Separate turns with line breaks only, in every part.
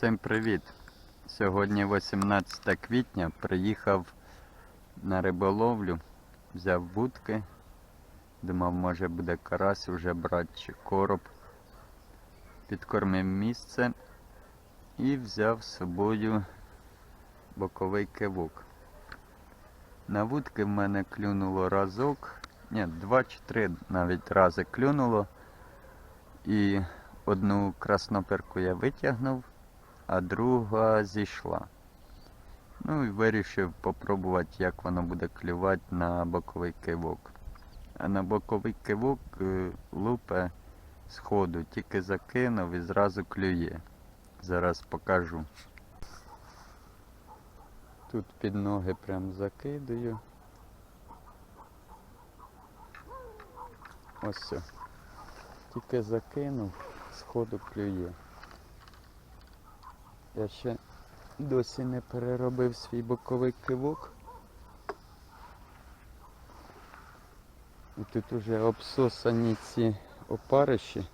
Всім привіт! Сьогодні 18 квітня приїхав на риболовлю, взяв вудки. Думав, може буде карась вже брати чи короб. Підкормив місце і взяв з собою боковий кивок. На вудки в мене клюнуло разок, ні, два чи три навіть рази клюнуло. І одну красноперку я витягнув, а друга зійшла. Ну і вирішив попробувати, як воно буде клювати на боковий кивок. А на боковий кивок е, лупе з ходу, тільки закинув і зразу клює. Зараз покажу. Тут під ноги прям закидаю. Ось все. Тільки закинув, з ходу клює. Я ще досі не переробив свій боковий кивок. І тут уже обсосані ці опариші.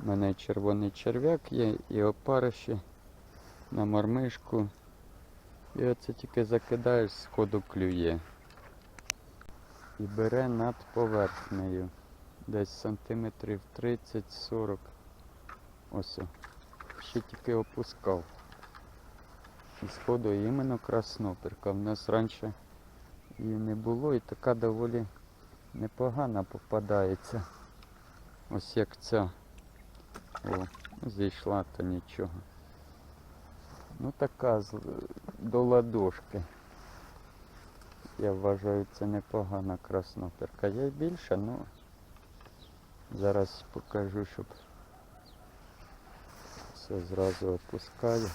У мене червоний черв'як є і опариші на мормишку. І оце тільки закидаєш, з ходу клює. І бере над поверхнею. Десь сантиметрів 30-40. Ось. Ще тільки опускав. І сходу іменно красноперка. В нас раніше її не було і така доволі непогана попадається. Ось як ця. О, зійшла то нічого. Ну така до ладошки. Я вважаю, це непогана красноперка. Є більше, ну зараз покажу, щоб все зразу опускаю.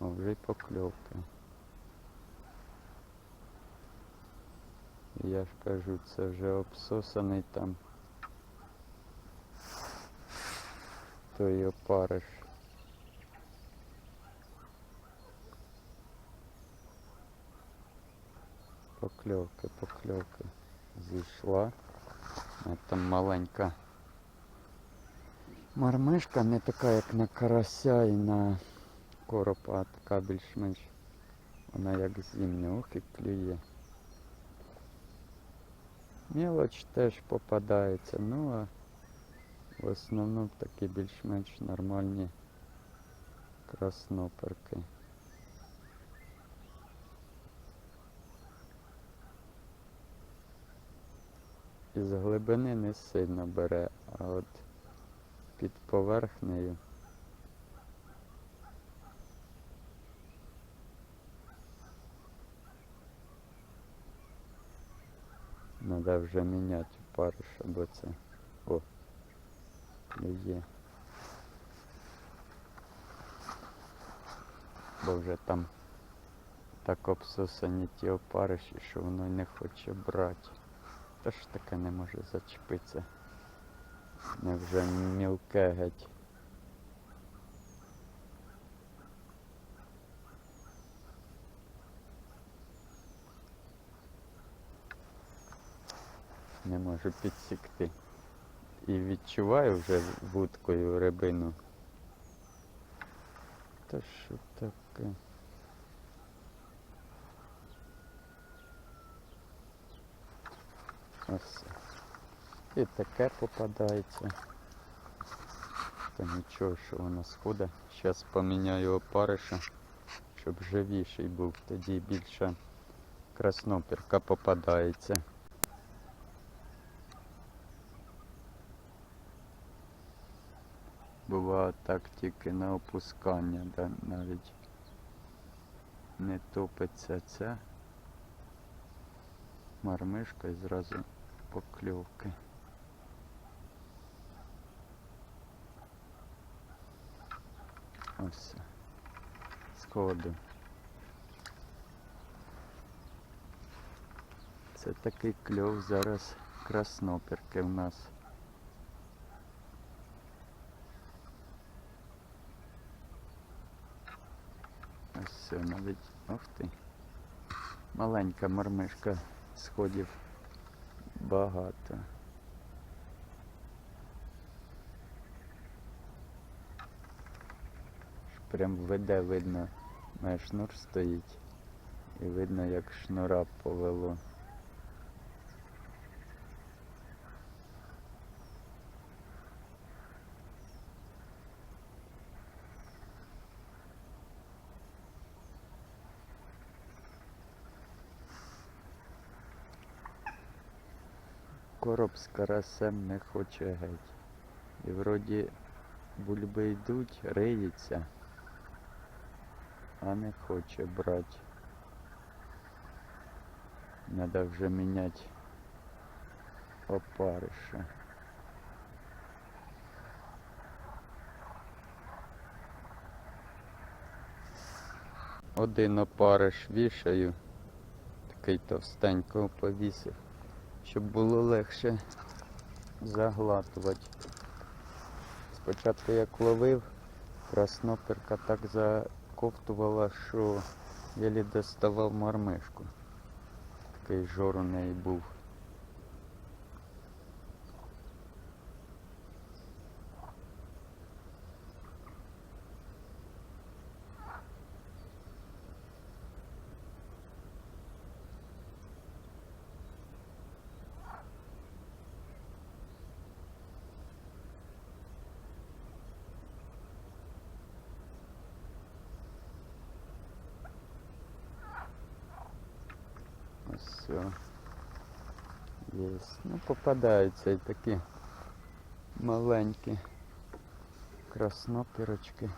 О, вже й покльовка. Я ж кажу, це вже обсосаний там той опариш. Покльовки, покльовки. Зійшла. А там маленька мармишка, не така, як на карася і на коропа, а така більш-менш. Вона як зімня, ох клює. Мелоч теж попадається, ну а в основному такі більш-менш нормальні красноперки. Із глибини не сильно бере, а от під поверхнею. Треба вже міняти париш, бо це. О, є. Бо вже там так обсосані ті опариші, що воно не хоче брати. Та ж таке не може зачепитися. Не вже мілке геть. Не можу підсікти. І відчуваю вже вудкою рибину. Та що таке? Ось. І таке попадається. Та нічого, що воно сходить. Зараз поміняю опариша, щоб живіший був. Тоді більше красноперка попадається. Буває так тільки на опускання, да, навіть не топиться ця мармишка і зразу покльовки. Ось. Сходу. Це такий кльов зараз красноперки в нас. Ось все, навіть. Ох ти. Маленька мармишка сходів багато. Прям веде видно, моя шнур стоїть і видно як шнура повело. Короб з карасем не хоче геть. І вроді бульби йдуть, риється, а не хоче брати. Надо вже міняти опариша. Один опариш вішаю, такий товстенького повісив, щоб було легше заглатувати. Спочатку як ловив, красноперка так заковтувала, що єлі доставав мармешку. Такий жор у неї був. Ось все. Есть. Ну, попадаються і такі маленькі краснопірочки.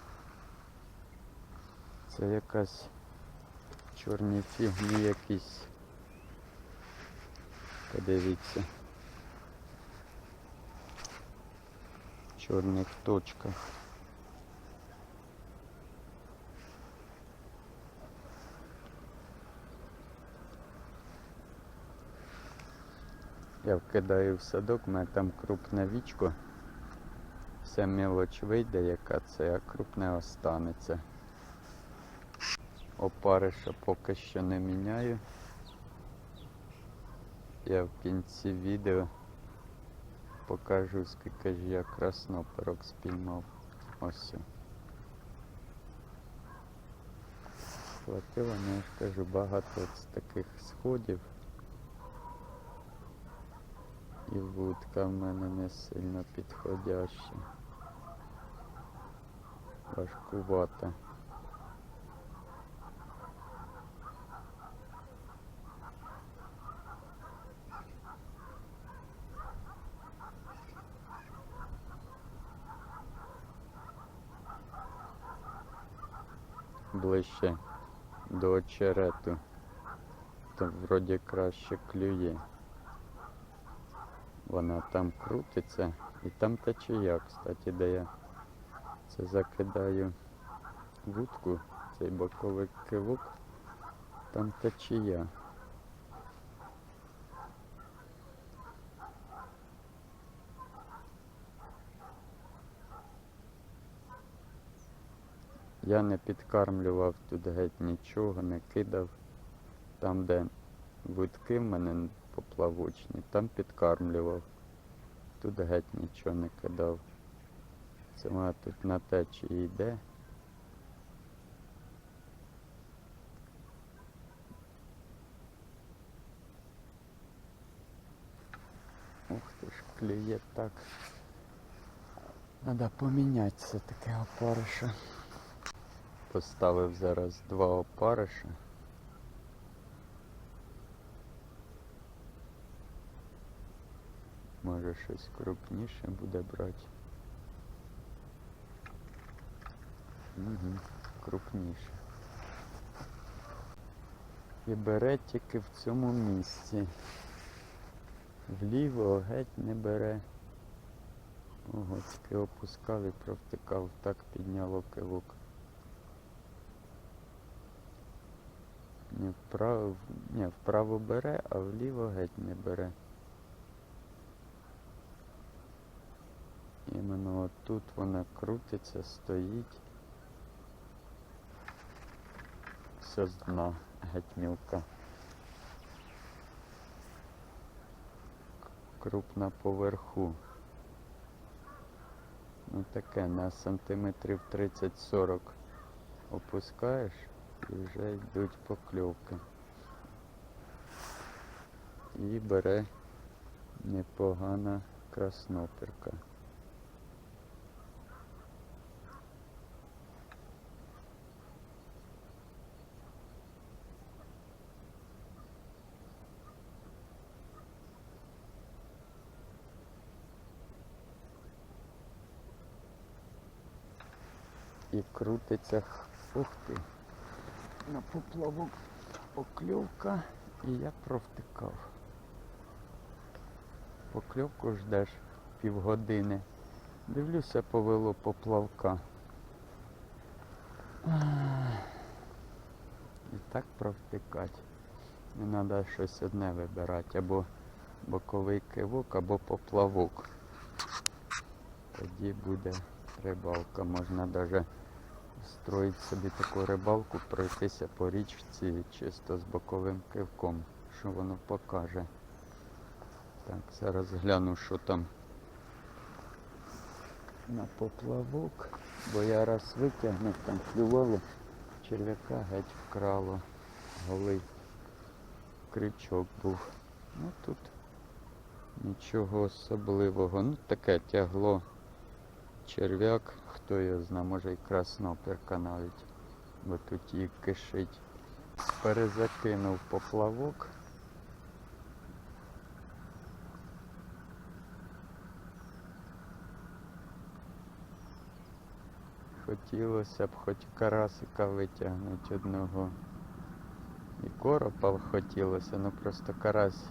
Це якась чорні фігні якісь. Подивіться. Чорних точках. Я вкидаю в садок, у мене там крупне вічко. Вся мелоч вийде, яка це, а крупне останеться. Опариша поки що не міняю. Я в кінці відео покажу, скільки ж я красноперок спіймав. Ось. Хватило, ну я кажу, багато з таких сходів. І вудка в мене не сильно підходяща. Важкувата. Ближче до очерету. То вроді краще клює. Вона там крутиться і там течія, кстати, де я це закидаю вудку, цей боковий кивок, там течія. Я не підкармлював тут геть нічого, не кидав. Там, де вудки в мене поплавочні, там підкармлював. Тут геть нічого не кидав. Це вона тут на течії йде. Ух ти ж, клює так. Треба поміняти все таке опариша. Поставив зараз два опариша. Може щось крупніше буде брати. Угу, крупніше. І бере тільки в цьому місці. Вліво геть не бере. Ого, тільки опускав і провтикав, так підняло кивок. Ні, вправо, ні, вправо бере, а вліво геть не бере. Іменно от тут вона крутиться, стоїть. Все з дна геть мілка. Крупна поверху. Ну таке на сантиметрів 30-40 опускаєш і вже йдуть покльовки. І бере непогана красноперка. І крутиться, ух ти, на поплавок покльовка і я провтикав. Покльовку ждеш півгодини. Дивлюся, повело поплавка. І так провтикать. Не треба щось одне вибирати, або боковий кивок, або поплавок. Тоді буде рибалка. Можна навіть строїть собі таку рибалку, пройтися по річці чисто з боковим кивком, що воно покаже. Так, зараз гляну, що там на поплавок, бо я раз витягнув, там клювало, черв'яка геть вкрало, голий крючок був. Ну тут нічого особливого. Ну таке тягло черв'як, хто його зна, може і красноперка навіть, бо тут її кишить. Перезакинув поплавок. Хотілося б хоч карасика витягнути одного. І коропа хотілося, ну просто карась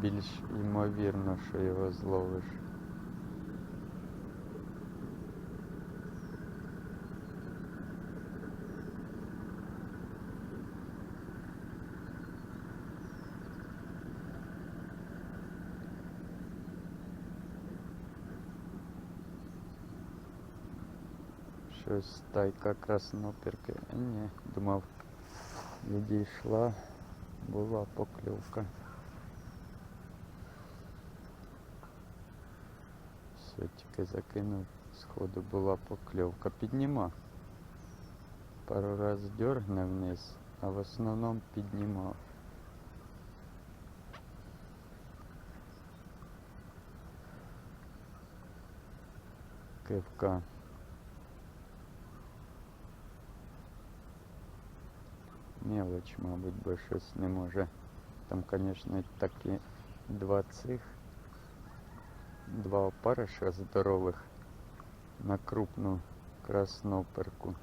більш ймовірно, що його зловиш. Щось стайка краснопірки. А ні, думав, відійшла, була покльовка. Все, тільки закинув, сходу була покльовка. Підніма. Пару раз дергне вниз, а в основному піднімав. Кивка. Мелоч, мабуть, бо щось не може. Там, звісно, такі два цих, два опариша здорових на крупну красноперку.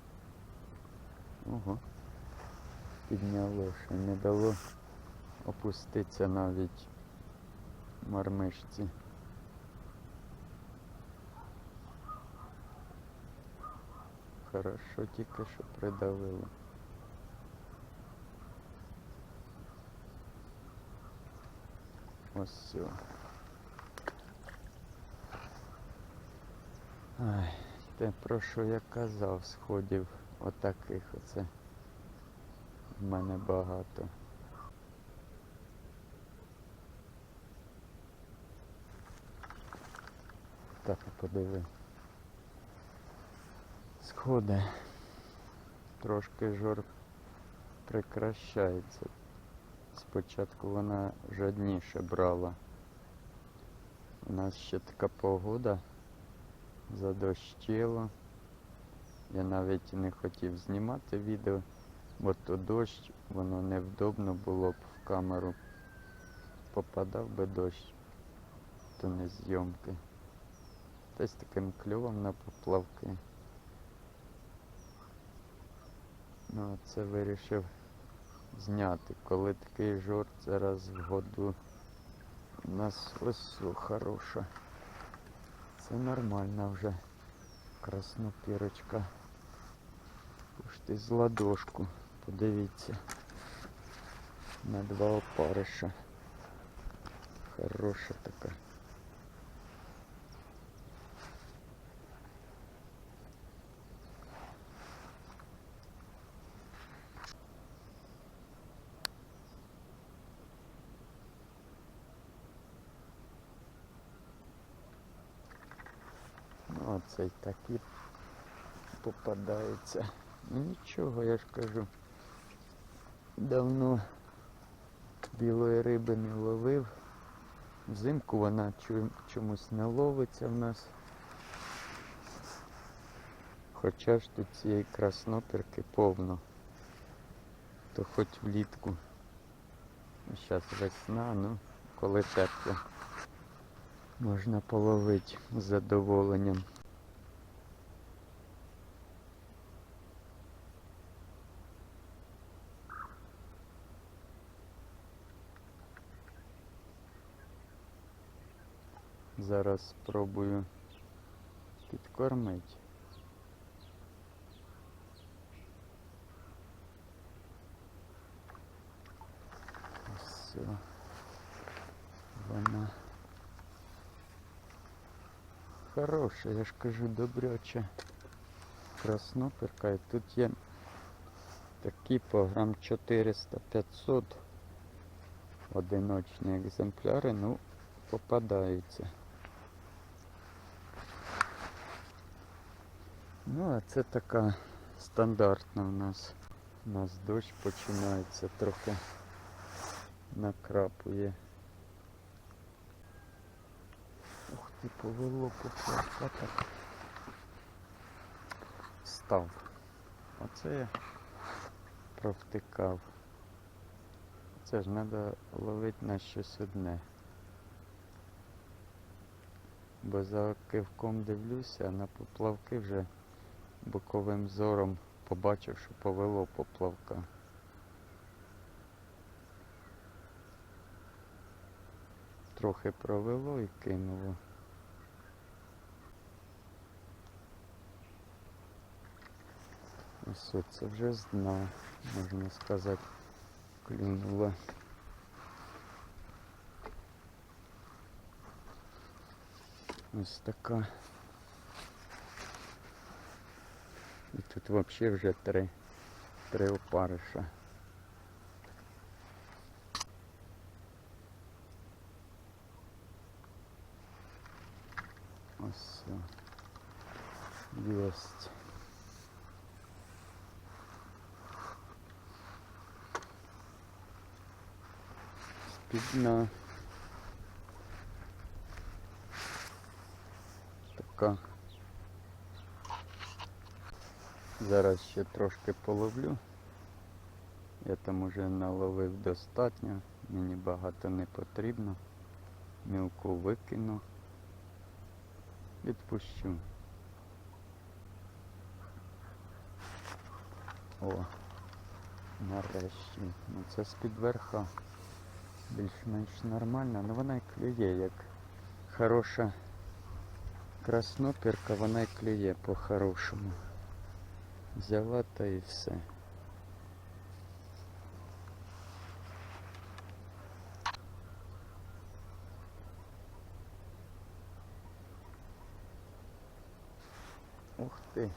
Ого. Підняло, що не дало опуститися навіть мармишці. Хорошо тільки що придавило. Ось все. Ай, те про що я казав, сходів отаких оце в мене багато. Так, подиви. Сходи. Трошки жор прикращається. Спочатку вона жадніше брала. У нас ще така погода, задощило. Я навіть не хотів знімати відео, бо то дощ, воно невдобно було б в камеру. Попадав би дощ, то не зйомки. Та з таким кльовом на поплавки. Ну, це вирішив зняти, коли такий жорт зараз в году. У нас ось хороша. Це нормальна вже краснопірочка. Уж ти з ладошку. Подивіться. На два опариша. Хороша така. Ну, оце й такі попадаються. Ну нічого, я ж кажу. Давно білої риби не ловив. Взимку вона чомусь не ловиться в нас. Хоча ж тут цієї красноперки повно. То хоч влітку. Зараз весна, ну, коли тепло. Можна половити з задоволенням. Зараз спробую підкормити. Все. Вона хороша, я ж кажу, добряча красноперка. І тут є такі по грам 400-500 одиночні екземпляри, ну, попадаються. Ну, а це така стандартна у нас. У нас дощ починається, трохи накрапує. Ух ти, повело поплавка так. Став. Оце я провтикав. Це ж треба ловити на щось одне. Бо за кивком дивлюся, а на поплавки вже боковим зором побачив, що повело поплавка. Трохи провело і кинуло. Ось це вже з дна, можна сказати, клюнуло. Ось така. І тут взагалі вже три, три опариша. Ось. Єсть. З-під. Така. Зараз ще трошки половлю. Я там уже наловив достатньо, мені багато не потрібно. Мілку викину. Відпущу. О, нарешті. Ну це з-під верха. Більш-менш нормально, але вона й клює як хороша краснопірка, вона й клює по-хорошому. Взяла та і все. Ух ти.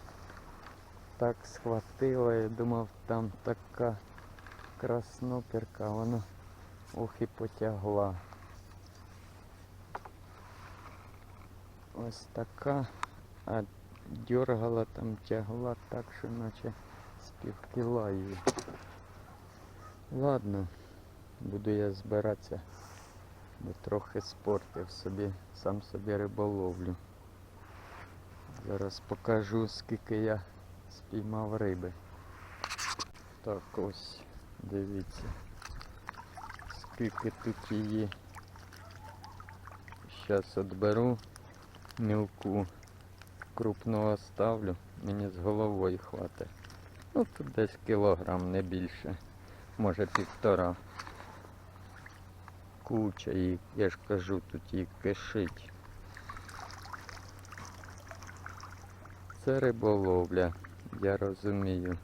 Так схватила, я думав там така краснопірка, вона ох і потягла. Ось така, а дергала там, тягла так, що наче з півкіла її. Ладно, буду я збиратися, бо трохи спортив собі, сам собі риболовлю. Зараз покажу, скільки я спіймав риби. Так ось, дивіться, скільки тут її. Зараз відберу мілку крупного ставлю, мені з головою хватить. Ну тут десь кілограм, не більше. Може півтора. Куча її, я ж кажу, тут її кишить. Це риболовля, я розумію.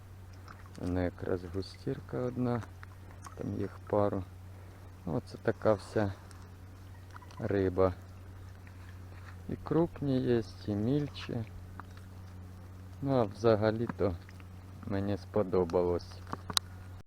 Вона якраз густірка одна, там їх пару. Ну, Оце така вся риба. І крупні є, і мільчі. Ну а взагалі-то мені сподобалось.